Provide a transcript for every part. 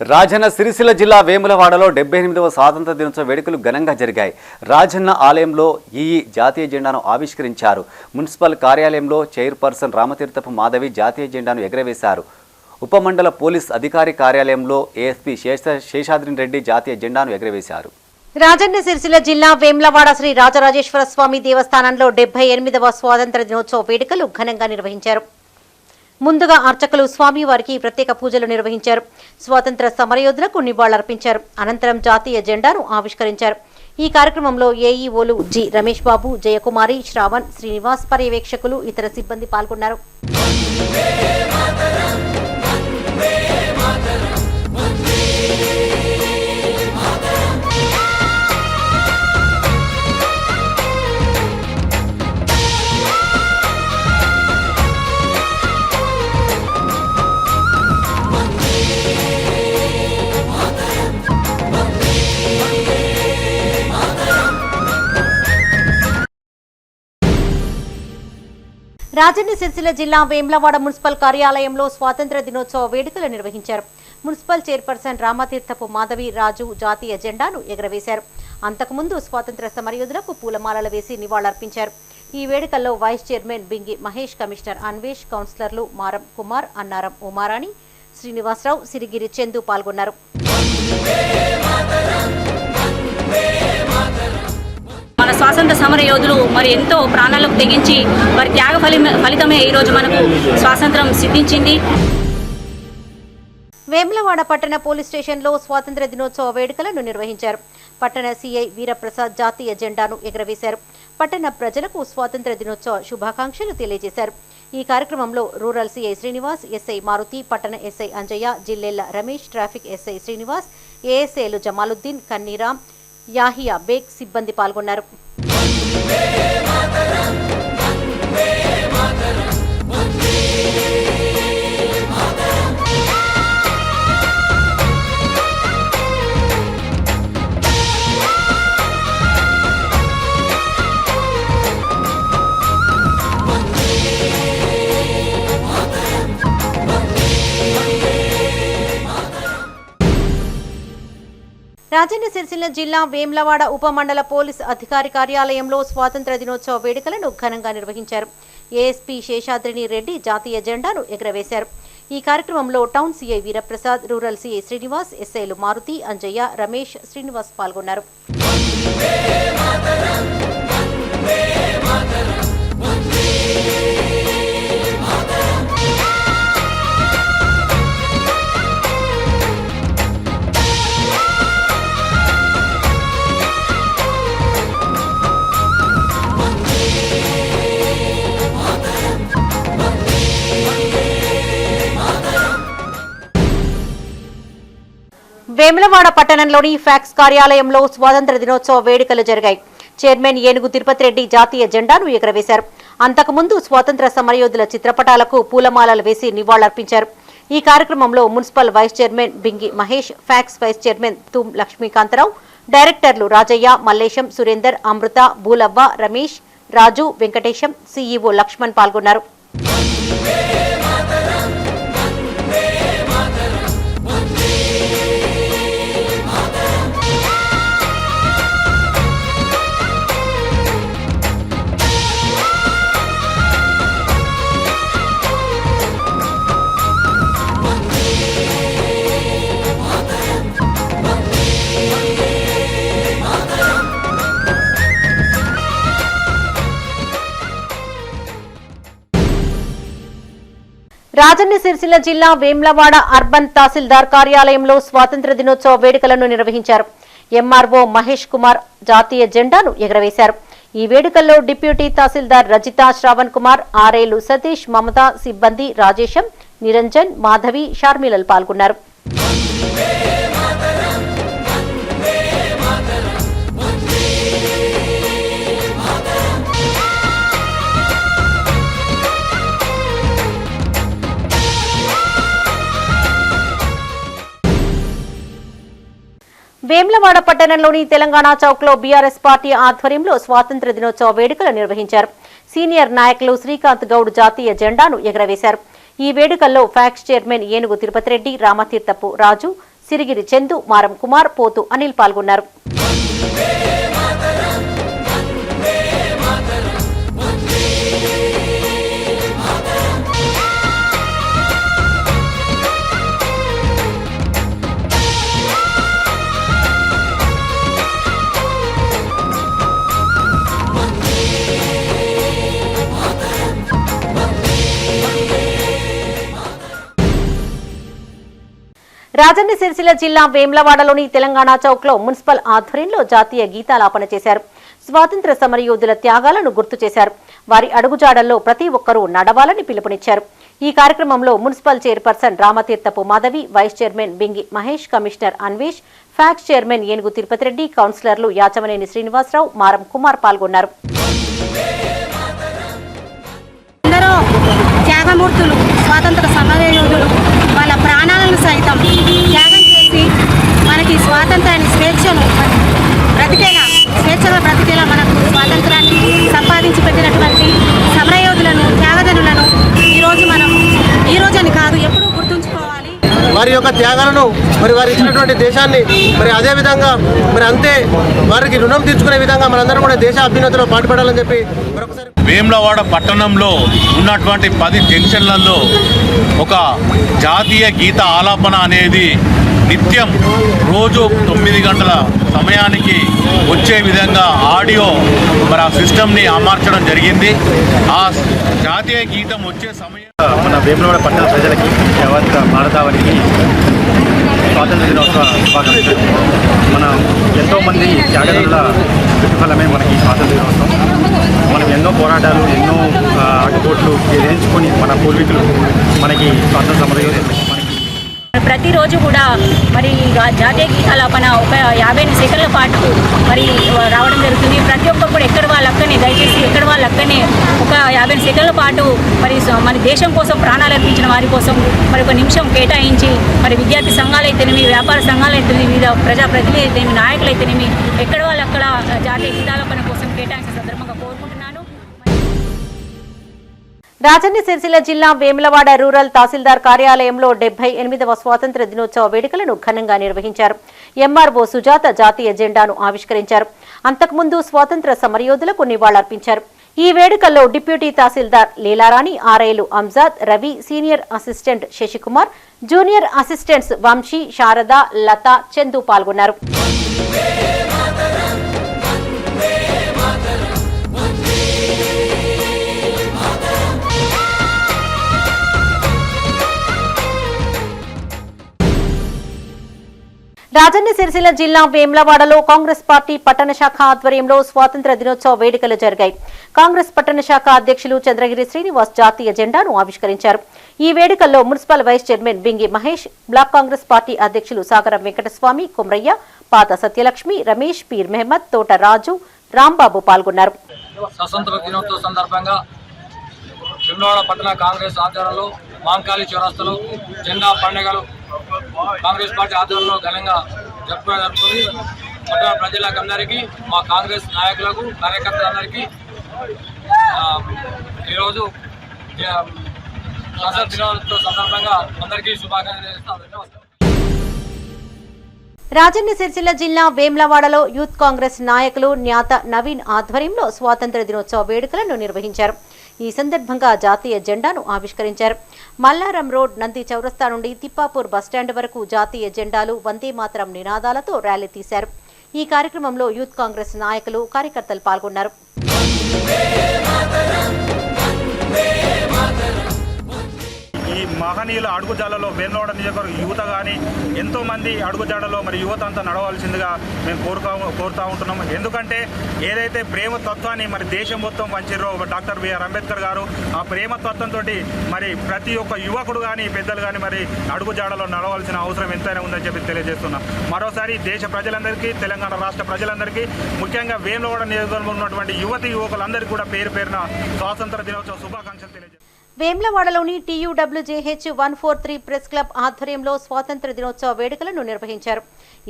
రాజన్న సిరిసిల్ల జిల్లా వేములవాడలో డెబ్బై ఎనిమిదవ స్వాతంత్ర దినోత్సవ వేడుకలు ఘనంగా జరిగాయి. రాజన్న ఆలయంలో ఈ జాతీయ జెండాను ఆవిష్కరించారు. మున్సిపల్ కార్యాలయంలో చైర్పర్సన్ రామతీర్థపు మాధవి జాతీయ జెండాను ఎగరవేశారు. ఉపమండల పోలీస్ అధికారి కార్యాలయంలో ఏఎస్పీ శేష శేషాద్రి రెడ్డి జాతీయ జెండాను ఎగరవేశారు. రాజన్న సిరిసిల్ల జిల్లా వేమ్లవాడ శ్రీ రాజరాజేశ్వర స్వామి దేవస్థానంలో డెబ్బై ఎనిమిదవ స్వాతంత్ర దినోత్సవ వేడుకలు ఘనంగా నిర్వహించారు. ముందుగా అర్చకులు స్వామివారికి ప్రత్యేక పూజలు నిర్వహించారు. స్వాతంత్ర సమరయోధులకు నివాళులర్పించారు. అనంతరం జాతీయ జెండాను ఆవిష్కరించారు. ఈ కార్యక్రమంలో ఏఈఓలు జి రమేష్ బాబు జయకుమారి శ్రావణ్ శ్రీనివాస్ పర్యవేక్షకులు ఇతర సిబ్బంది పాల్గొన్నారు. రాజన్న సిరిసిల్ల జిల్లా వేమ్లవాడ మున్సిపల్ కార్యాలయంలో స్వాతంత్ర దినోత్సవ వేడుకలు నిర్వహించారు. మున్సిపల్ చైర్పర్సన్ రామతీర్థపు మాధవి రాజు జాతీయ జెండాను ఎగరవేశారు. అంతకుముందు స్వాతంత్ర సమరయోధులకు పూలమాలలు వేసి నివాళులర్పించారు. ఈ వేడుకల్లో vice chairman Bingi Mahesh commissioner Anvesh కౌన్సిలర్లు మారం కుమార్ అన్నారం ఉమారాణి శ్రీనివాసరావు సిరిగిరి చందు పాల్గొన్నారు. మన స్వాతంత్ర సమర యోధులు మరి ఎంతో ప్రాణాలకు తెగించి వారి త్యాగ ఫలి ఫలితమే ఈరోజు మనకు స్వాతంత్రం సిద్ధించింది. వేములవాడ పట్టణ పోలీస్ స్టేషన్లో స్వాతంత్ర దినోత్సవ వేడుకలను నిర్వహించారు. పట్టణ సీఐ వీరప్రసాద్ జాతీయ జెండాను ఎగురవేశారు. పట్టణ ప్రజలకు స్వాతంత్ర దినోత్సవ శుభాకాంక్షలు తెలియజేశారు. ఈ కార్యక్రమంలో rural CI Srinivas SI Maruti పట్టణ SI Anjaiah Jillella Ramesh traffic SI Srinivas ఏఎస్ఐలు Jamaluddin Kanniram Yahiya Baig సిబ్బంది పాల్గొన్నారు. రాజన్న సిరిసిల్ల జిల్లా వేమ్లవాడ ఉపమండల పోలీస్ అధికారి కార్యాలయంలో స్వాతంత్ర దినోత్సవ వేడుకలను ఘనంగా నిర్వహించారు. ఏఎస్పీ శేషాద్రిని రెడ్డి జాతీయ జెండాను ఎగరవేశారు. ఈ కార్యక్రమంలో town CI Veeraprasad rural CI Srinivas ఎస్ఐలు మారుతి అంజయ్య రమేష్ శ్రీనివాస్ పాల్గొన్నారు. వేములవాడ పట్టణంలోని ఫ్యాక్స్ కార్యాలయంలో స్వాతంత్ర దినోత్సవ వేడుకలు జరిగాయి. చైర్మన్ ఏనుగు తిరుపతి రెడ్డి జాతీయ జెండాను ఎగురవేశారు. అంతకుముందు స్వాతంత్ర సమరయోధుల చిత్రపటాలకు పూలమాలలు వేసి నివాళులర్పించారు. ఈ కార్యక్రమంలో municipal vice chairman Bingi Mahesh PACS vice chairman Thum Lakshmikantharao డైరెక్టర్లు రాజయ్య మల్లేశం సురేందర్ అమృత బూలవ్వ రమేష్ రాజు వెంకటేశం సీఈఓ లక్ష్మణ్ పాల్గొన్నారు. రాజన్న సిరిసిల్ల జిల్లా వేమ్లవాడ అర్బన్ తహసీల్దార్ కార్యాలయంలో స్వాతంత్ర దినోత్సవ వేడుకలను నిర్వహించారు. ఎంఆర్ఓ మహేష్ కుమార్ జాతీయ జెండాను ఎగరవేశారు. ఈ వేడుకల్లో డిప్యూటీ తహసీల్దార్ రజిత శ్రావణ్ కుమార్ ఆరేలు సతీష్ మమత సిబ్బంది రాజేశం నిరంజన్ మాధవి షార్మిలలు పాల్గొన్నారు. వేములవాడ పట్టణంలోని తెలంగాణ చౌక్లో బీఆర్ఎస్ పార్టీ ఆధ్వర్యంలో స్వాతంత్ర దినోత్సవ వేడుకలు నిర్వహించారు. సీనియర్ నాయకులు శ్రీకాంత్ గౌడ్ జాతీయ జెండాను ఎగరవేశారు. ఈ వేడుకల్లో ఫ్యాక్స్ చైర్మన్ ఏనుగు తిరుపతిరెడ్డి రామతీర్థపు రాజు సిరిగిరి చందు మారం కుమార్ పోతు అనిల్ పాల్గొన్నారు. సిరిసిల్ల జిల్లా వేమ్లవాడలోని తెలంగాణ చౌక్లో మున్సిపల్ ఆధ్వర్యంలో జాతీయ గీతాలాపన చేశారు. స్వాతంత్ర సమరయోధుల త్యాగాలను గుర్తు చేశారు. వారి అడుగుజాడల్లో ప్రతి ఒక్కరూ నడవాలని పిలుపునిచ్చారు. ఈ కార్యక్రమంలో municipal chairperson Ramatheerthapu Madhavi vice chairman Bingi Mahesh commissioner Anvesh PACS chairman Enugu Tirupati Reddy కౌన్సిలర్లు యాచమనేని శ్రీనివాసరావు మారం కుమార్ పాల్గొన్నారు. త్యాగమూర్తులు స్వాతంత్ర సమరయోధులు వాళ్ళ ప్రాణాలను సైతం వారి యొక్క త్యాగాలను మరి వారు ఇచ్చినటువంటి దేశాన్ని మరి అదే విధంగా మరి అంతే వారికి రుణం తీర్చుకునే విధంగా మనందరం కూడా దేశ అభ్యున్నతిలో పాటుపడాలని చెప్పి మరొకసారి వేములవాడ పట్టణంలో ఉన్నటువంటి పది జంక్షన్లలో ఒక జాతీయ గీత ఆలాపన అనేది నిత్యం రోజు తొమ్మిది గంటల సమయానికి వచ్చే విధంగా ఆడియో మరి ఆ సిస్టమ్ని అమర్చడం జరిగింది. ఆ జాతీయ గీతం వచ్చే సమయం మన వేములవాడ పట్టణ ప్రజలకి యావత్ భారతావనికి స్వాతంత్ర దినోత్సవ మన ఎంతోమంది త్యాగదుల ప్రతిఫలమే మనకి స్వాతంత్ర దినోత్సవం. మనం ఎన్నో పోరాటాలు ఎన్నో ఆ, అడ్డుకోట్లు మన పూర్వీకులు మనకి స్వాతంత్ర సమరయోధులు. ప్రతిరోజు కూడా మరి జాతీయ గీతాలాపన ఒక యాభై సెకండ్ల పాటు మరి రావడం జరుగుతుంది. ప్రతి ఒక్కరు కూడా ఎక్కడ వాళ్ళ అక్కడనే దయచేసి ఎక్కడ వాళ్ళ అక్కడనే ఒక యాభై సెకండ్ల పాటు మరి మన దేశం కోసం ప్రాణాలు అర్పించిన వారి కోసం మరి ఒక నిమిషం కేటాయించి మరి విద్యార్థి సంఘాలు అయితేనేమి వ్యాపార సంఘాలు అయితేనేమి వివిధ ప్రజాప్రతినిధులు అయితేనేమి నాయకులు అయితేనేమి ఎక్కడ వాళ్ళు అక్కడ జాతీయ గీతాలాపన కోసం కేటాయించిన రాజన్న సిరిసిల్ల జిల్లా వేములవాడ రూరల్ తహసీల్దార్ కార్యాలయంలో డెబ్బై ఎనిమిదవ స్వాతంత్ర దినోత్సవ వేడుకలను ఘనంగా నిర్వహించారు. ఎంఆర్ఓ సుజాత జాతీయ జెండాను ఆవిష్కరించారు. అంతకుముందు స్వాతంత్ర సమరయోధులకు నివాళులర్పించారు. ఈ వేడుకల్లో deputy tahsildar Leelarani ఆర్ఐలు Anjad Ravi senior assistant Shashikumar junior assistants Vamshi Sharada Latha Chandu పాల్గొన్నారు. రాజన్న సిరిసిల్ల జిల్లా వేమ్లవాడలో కాంగ్రెస్ పార్టీ పట్టణ శాఖ ఆధ్వర్యంలో స్వాతంత్ర దినోత్సవ వేడుకలు జరిగాయి. కాంగ్రెస్ పట్టణ శాఖ అధ్యక్షులు చంద్రగిరి శ్రీనివాస్ జాతీయ జెండాను ఆవిష్కరించారు. ఈ వేడుకల్లో municipal vice chairman Bingi Mahesh block Congress party అధ్యక్షులు సాగరం వెంకటస్వామి కుమ్రయ్య పాత సత్యలక్ష్మి రమేష్ పీర్ మెహమ్మద్ తోట రాజు రాంబాబు పాల్గొన్నారు. స్వతంత్ర దినోత్సవ సందర్భంగా పట్టణ కాంగ్రెస్ ఆధ్వర్యంలో మాంకాళి చౌరస్తలో జెండా పండుగలు కాంగ్రెస్ పార్టీ ఆధ్వర్యంలో ఘనంగా జరుపుకునే జరుపుకుంది పట్టణ ప్రజలకందరికీ మా కాంగ్రెస్ నాయకులకు కార్యకర్తలందరికీ ఈరోజు ఆ, దినోత్సవ సందర్భంగా అందరికీ శుభాకాంక్షలు చేస్తాను నమస్కారం. రాజన్న సిరిసిల్ల జిల్లా వేమ్లవాడలో యూత్ కాంగ్రెస్ నాయకులు న్యాత నవీన్ ఆధ్వర్యంలో స్వాతంత్ర దినోత్సవ వేడుకలను నిర్వహించారు. ఈ సందర్భంగా జాతీయ జెండాను ఆవిష్కరించారు. మల్లారం రోడ్ నంది చౌరస్తా నుండి తిప్పాపూర్ బస్టాండ్ వరకు జాతీయ జెండాలు వందే మాతరం నినాదాలతో ర్యాలీ తీశారు. ఈ కార్యక్రమంలో యూత్ కాంగ్రెస్ నాయకులు కార్యకర్తలు పాల్గొన్నారు. ఈ మహనీయుల అడుగుజాడలో వేములవాడ నియోజకవర్గ యువత కానీ ఎంతోమంది అడుగుజాడలో మరి యువత అంతా నడవాల్సిందిగా మేము కోరుకా కోరుతూ ఉంటున్నాం ఎందుకంటే ఏదైతే ప్రేమ తత్వాన్ని మరి దేశం మొత్తం పంచిర్రో డాక్టర్ బిఆర్ అంబేద్కర్ గారు ఆ ప్రేమ తత్వంతో మరి ప్రతి ఒక్క యువకుడు కానీ పెద్దలు కానీ మరి అడుగుజాడలో నడవాల్సిన అవసరం ఎంతైనా ఉందని చెప్పి తెలియజేస్తున్నాం. మరోసారి దేశ ప్రజలందరికీ తెలంగాణ రాష్ట్ర ప్రజలందరికీ ముఖ్యంగా వేములవాడ నియోజకవర్గంలో ఉన్నటువంటి యువతి యువకులందరికీ కూడా పేరు పేరున స్వాతంత్ర దినోత్సవ శుభాకాంక్షలు తెలియజేస్తున్నాం. వేమ్లవాడలోని TUWJH one four three press club ఆధ్వర్యంలో స్వాతంత్ర దినోత్సవ వేడుకలను నిర్వహించారు.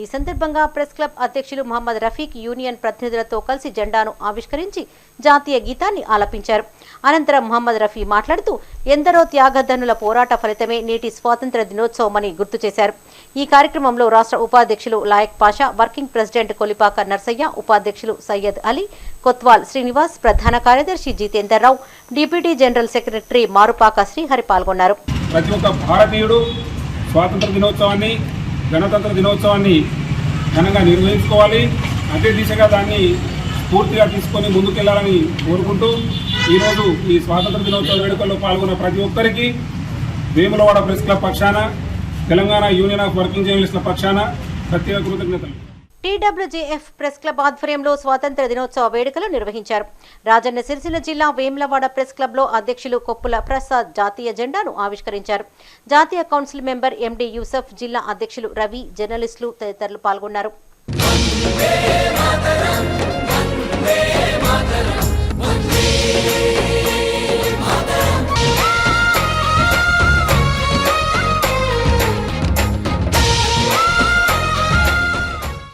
ఈ సందర్భంగా ప్రెస్ క్లబ్ అధ్యక్షులు మహమ్మద్ రఫీక్ యూనియన్ ప్రతినిధులతో కలిసి జెండాను ఆవిష్కరించి జాతీయ గీతాన్ని ఆలపించారు. అనంతరం మహమ్మద్ రఫీ మాట్లాడుతూ ఎందరో త్యాగధనుల పోరాట ఫలితమే నేటి స్వాతంత్ర దినోత్సవమని గుర్తు చేశారు. ఈ కార్యక్రమంలో రాష్ట్ర ఉపాధ్యక్షులు లాయక్ పాషా వర్కింగ్ ప్రెసిడెంట్ కొలిపాక నర్సయ్య ఉపాధ్యక్షులు సయ్యద్ అలీ కొత్వాల్ శ్రీనివాస్ ప్రధాన కార్యదర్శి Jitender Rao deputy general secretary Marupaka Srihari పాల్గొన్నారు. ప్రతి ఒక్క భారతీయుడు స్వాతంత్ర దినోత్సవాన్ని గణతంత్ర దినోత్సవాన్ని ఘనంగా నిర్వహించుకోవాలి. అదే దిశగా దాన్ని పూర్తిగా తీసుకొని ముందుకెళ్ళాలని కోరుకుంటూ ఈరోజు ఈ స్వాతంత్ర దినోత్సవ వేడుకల్లో పాల్గొన్న ప్రతి ఒక్కరికి వేములవాడ ప్రెస్ క్లబ్ పక్షాన తెలంగాణ యూనియన్ ఆఫ్ వర్కింగ్ జర్నలిస్టుల పక్షాన ప్రత్యేక కృతజ్ఞతలు. టీడబ్ల్యూజేఎఫ్ ప్రెస్ క్లబ్ ఆధ్వర్యంలో స్వాతంత్ర దినోత్సవ వేడుకలు నిర్వహించారు. రాజన్న సిరిసిల్ల జిల్లా వేములవాడ ప్రెస్ క్లబ్లో అధ్యక్షులు కొప్పుల ప్రసాద్ జాతీయ జెండాను ఆవిష్కరించారు. జాతీయ కౌన్సిల్ మెంబర్ ఎండి యూసఫ్ జిల్లా అధ్యక్షులు రవి జర్నలిస్టులు తదితరులు పాల్గొన్నారు. వందే